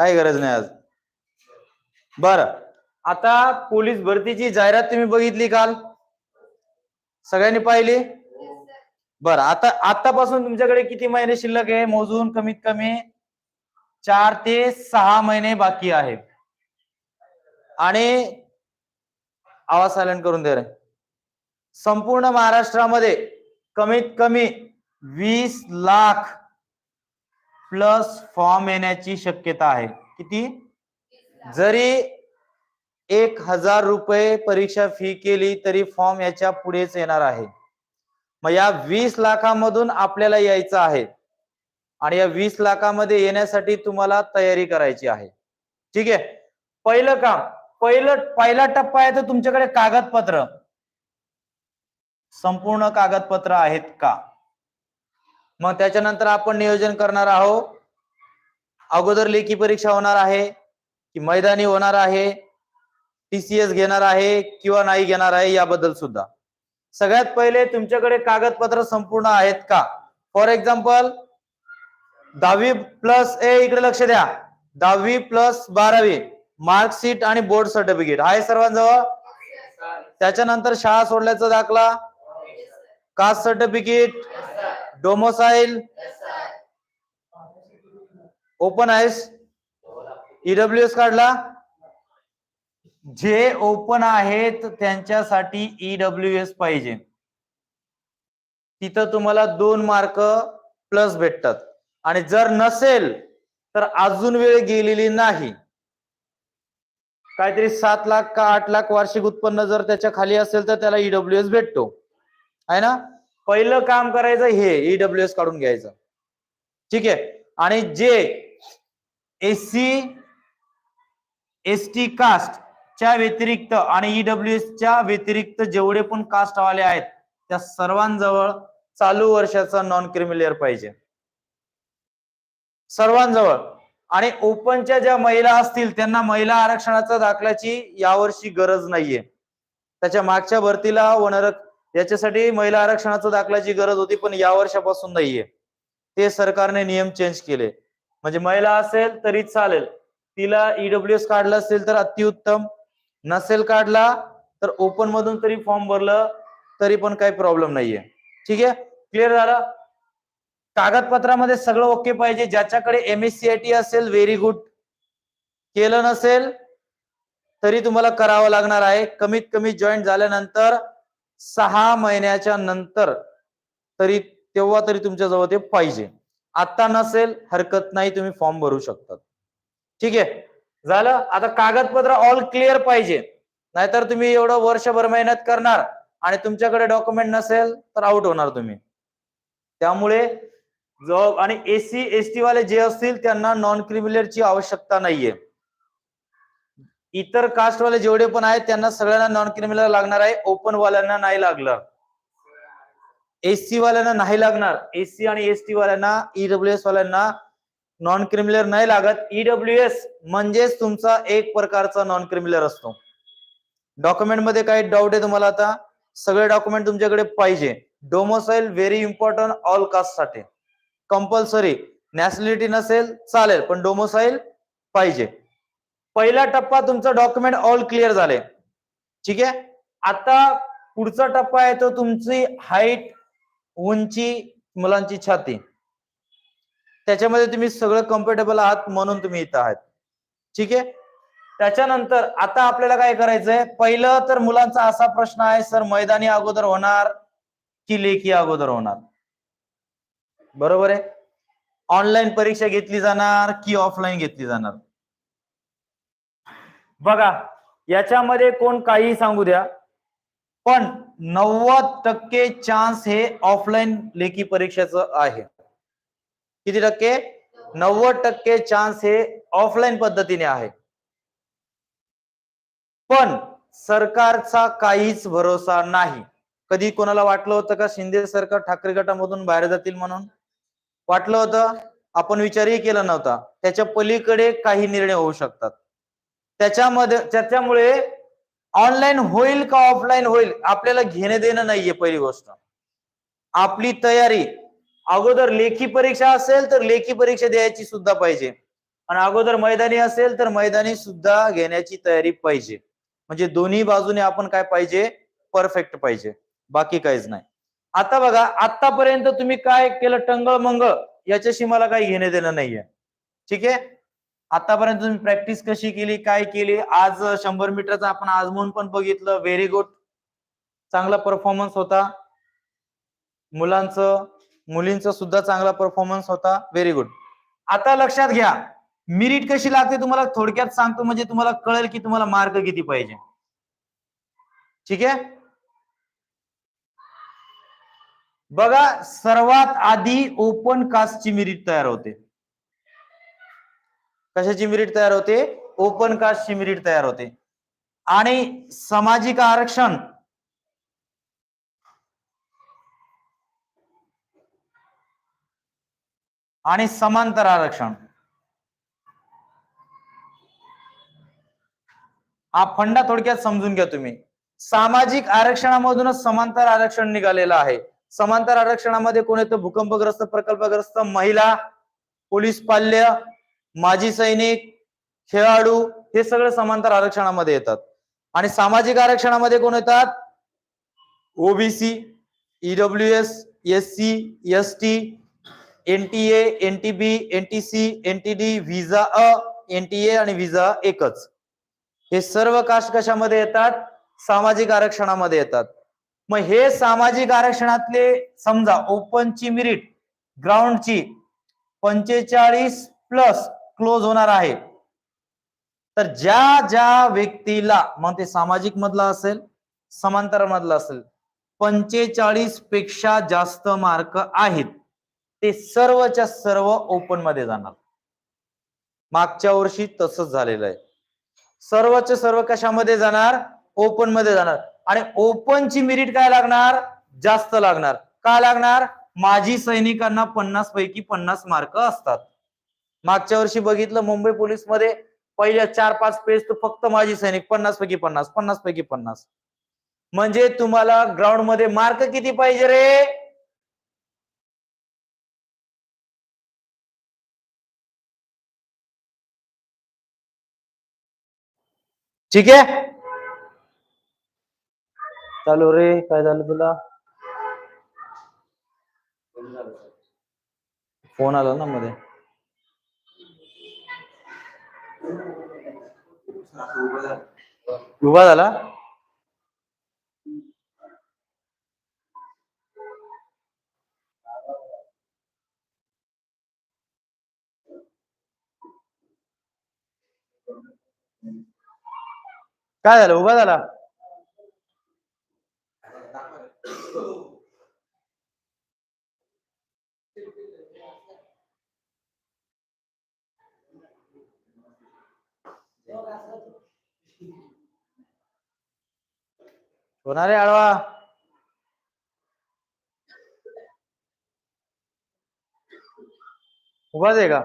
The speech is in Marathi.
काही गरज नाही आज. बर. आता पोलीस भरतीची जाहिरात तुम्ही बघितली काल? सगळ्यांनी पाहिली? बर आता आतापासून तुमच्याकडे किती महिने शिल्लक आहे? मोजून कमीत कमी चार ते सहा महिने बाकी आहे आणि आवाज सायलेंट करून दे रे. संपूर्ण महाराष्ट्रामध्ये कमीत कमी वीस लाख प्लस फॉर्म येण्याची शक्यता आहे. किती? जरी एक हजार रुपये परीक्षा फी केली तरी फॉर्म याच्या पुढेच येणार आहे. मग या वीस लाखामधून आपल्याला यायचं आहे. आणि या वीस लाखामध्ये येण्यासाठी तुम्हाला तयारी करायची आहे. ठीक आहे? पहिलं काम पहिलं पहिला टप्पा आहे तर तुमच्याकडे कागदपत्र. संपूर्ण कागदपत्र आहेत का? मग त्याच्यानंतर आपण नियोजन करणार आहोत. अगोदर लेखी परीक्षा होणार आहे की मैदानी होणार आहे टीसीएस घेणार आहे किंवा नाही घेणार आहे याबद्दल सुद्धा. सगळ्यात पहिले तुमच्याकडे कागदपत्र संपूर्ण आहेत का? फॉर एक्झाम्पल दहावी प्लस ए इकडे लक्ष द्या. दहावी प्लस बारावी मार्कशीट आणि बोर्ड सर्टिफिकेट आहे सर्वांजवळ? त्याच्यानंतर शाळा सोडल्याचा दाखला. Caste certificate domicile? ओपन आहेस ईडब्ल्यू एस काढला. जे ओपन आहेत त्यांच्यासाठी ईडब्ल्यू एस पाहिजे. तिथं तुम्हाला दोन मार्क प्लस भेटतात. आणि जर नसेल तर अजून वेळ गेलेली नाही. काहीतरी सात लाख का आठ लाख वार्षिक उत्पन्न जर त्याच्याखाली असेल तर त्याला ईडब्ल्यू एस भेटतो. आहे ना? पहिलं काम करायचं हे ईडब्ल्यू एस काढून घ्यायचं. ठीक आहे? आणि जे S C S T caste च्या व्यतिरिक्त आणि ईडब्ल्यू एस च्या व्यतिरिक्त जेवढे पण कास्ट वाले आहेत त्या सर्वांजवळ चालू वर्षाचा नॉन क्रिमिलियर पाहिजे. सर्वांजवळ. आणि ओपनच्या ज्या महिला असतील त्यांना महिला आरक्षणाचा दाखल्याची यावर्षी गरज नाहीये. त्याच्या मागच्या भरतीला वनरक याच्यासाठी महिला आरक्षणाचा दाखल्याची गरज होती पण या वर्षापासून नाहीये. ते सरकारने नियम चेंज केले. म्हणजे महिला असेल तरी चालेल. तिला ईडब्ल्यू एस काढलं असेल तर अतिउत्तम. नसेल काढला तर ओपन मधून तरी फॉर्म भरलं तरी पण काही प्रॉब्लेम नाहीये. ठीक आहे? क्लिअर झालं? कागदपत्रामध्ये सगळं ओके पाहिजे. ज्याच्याकडे M S C I T असेल व्हेरी गुड केलं नसेल तरी तुम्हाला करावं लागणार आहे. कमीत कमी जॉईन झाल्यानंतर सहा महिन्याच्या नंतर तरी तेव्हा तरी तुमच्या जवळ ते पाहिजे. आता नसेल हरकत नाही तुम्ही फॉर्म भरू शकतात. ठीक आहे? झालं? आता कागदपत्र ऑल क्लिअर पाहिजे. नाहीतर तुम्ही एवढं वर्षभर मेहनत करणार आणि तुमच्याकडे डॉक्युमेंट नसेल तर आउट होणार तुम्ही. त्यामुळे जॉब आणि एसी एस टी वाले जे असतील त्यांना नॉन क्रिमिलरची आवश्यकता नाहीये. इतर कास्ट वाले जेवढे पण आहेत त्यांना सगळ्यांना नॉन क्रिमिनल लागणार आहे. ओपन वाल्यांना नाही लागलं. एससी वाल्यांना नाही लागणार. एससी आणि एसटी वाल्यांना ईडब्ल्यू एस वाल्यांना नॉन क्रिमिलियर नाही लागत. ईडब्ल्यू एस म्हणजेच तुमचा एक प्रकारचा नॉन क्रिमिलियर असतो. डॉक्युमेंटमध्ये काही डाऊट आहे तुम्हाला आता? सगळे डॉक्युमेंट तुमच्याकडे पाहिजे. डोमोसाईल व्हेरी इम्पॉर्टंट ऑल कास्टसाठी. कंपल्सरी नॅशनॅलिटी नसेल चालेल. पण डोमोसाईल पाहिजे. पहिला टप्पा तुमचं डॉक्युमेंट ऑल क्लिअर झाले. ठीक आहे? आता पुढचा टप्पा आहे तो तुमची हाईट उंची मुलांची छाती. त्याच्यामध्ये तुम्ही सगळं कम्फर्टेबल आहात म्हणून तुम्ही इथं आहात. ठीक आहे? त्याच्यानंतर आता आपल्याला काय करायचंय? पहिलं तर मुलांचा असा प्रश्न आहे सर मैदानी अगोदर होणार की लेखी अगोदर होणार? बरोबर आहे? ऑनलाईन परीक्षा घेतली जाणार की ऑफलाईन घेतली जाणार? बघा याच्यामध्ये कोण काही सांगू द्या. पण नव्वद टक्के चान्स हे ऑफलाईन लेखी परीक्षेचं आहे. किती टक्के? नव्वद टक्के चान्स हे ऑफलाईन पद्धतीने आहे. पण सरकारचा काहीच भरोसा नाही. कधी कोणाला वाटलं होतं का शिंदे सरकार ठाकरे गटामधून बाहेर जातील म्हणून? वाटलं होतं? आपण विचारही केला नव्हता. त्याच्या पलीकडे काही निर्णय होऊ शकतात. त्याच्यामध्ये त्याच्यामुळे ऑनलाईन होईल का ऑफलाईन होईल आपल्याला घेणे देणं नाहीये पहिली गोष्ट. आपली तयारी अगोदर लेखी परीक्षा असेल तर लेखी परीक्षा द्यायची सुद्धा पाहिजे. आणि अगोदर मैदानी असेल तर मैदानी सुद्धा घेण्याची तयारी पाहिजे. म्हणजे दोन्ही बाजूने आपण काय पाहिजे? परफेक्ट पाहिजे. बाकी काहीच नाही. आता बघा आतापर्यंत तुम्ही काय केलं टंगळ मंगळ याच्याशी मला काही घेणे देणं नाहीये. ठीक आहे? आतापर्यंत तुम्ही प्रॅक्टिस कशी केली काय केली? आज शंभर मीटरचा आपण आजमून पण बघितलं. व्हेरी गुड चांगला परफॉर्मन्स होता. मुलांचं मुलींचा सुद्धा चांगला परफॉर्मन्स होता. व्हेरी गुड आता लक्षात घ्या. मिरिट कशी लागते तुम्हाला? थोडक्यात सांगतो म्हणजे तुम्हाला कळेल की तुम्हाला मार्क किती पाहिजे. ठीक आहे? बघा सर्वात आधी ओपन कास्टची मिरिट तयार होते. कशाची मिरिट तयार होते? ओपन कास्टची मिरिट तयार होते. आणि सामाजिक आरक्षण. आणि समांतर आरक्षण. हा फंडा थोडक्यात समजून घ्या तुम्ही. सामाजिक आरक्षणामधूनच समांतर आरक्षण निघालेलं आहे. समांतर आरक्षणामध्ये कोण येतं? भूकंपग्रस्त प्रकल्पग्रस्त महिला पोलीस पाल्य माजी सैनिक खेळाडू हे सगळे समांतर आरक्षणामध्ये येतात. आणि सामाजिक आरक्षणामध्ये कोण येतात? OBC E W S S C S T N T N T B N T C N T D visa अ एन टी ए आणि व्हिजा एकच. हे सर्व कास्ट कशामध्ये येतात? सामाजिक आरक्षणामध्ये येतात. मग हे सामाजिक आरक्षणातले समजा ओपनची मिरिट ग्राउंडची पंचेचाळीस प्लस क्लोज होणार आहे. तर ज्या ज्या व्यक्तीला मग ते सामाजिक मधला असेल समांतर मधला असेल पंचेचाळीसपेक्षा जास्त मार्क आहेत. ते सर्वच्या सर्व ओपनमध्ये जाणार. मागच्या वर्षी तसंच झालेलं आहे. सर्वच्या सर्व कशामध्ये जाणार? ओपनमध्ये जाणार. आणि ओपनची मिरिट काय लागणार? जास्त लागणार. का लागणार? माजी सैनिकांना पन्नास पैकी पन्नास मार्क असतात. मागच्या वर्षी बघितलं मुंबई पोलीसमध्ये पहिल्या चार पाच पेज तर फक्त माजी सैनिक पन्नास पैकी पन्नास पन्नास पैकी पन्नास. म्हणजे तुम्हाला ग्राउंडमध्ये मार्क किती पाहिजे रे? ठीक आहे? चालू रे काय झालं तुला? फोन आला ना मध्ये. उभा झाला? काय झालं? उभा झाला? होणारे आळवा उभाच आहे का?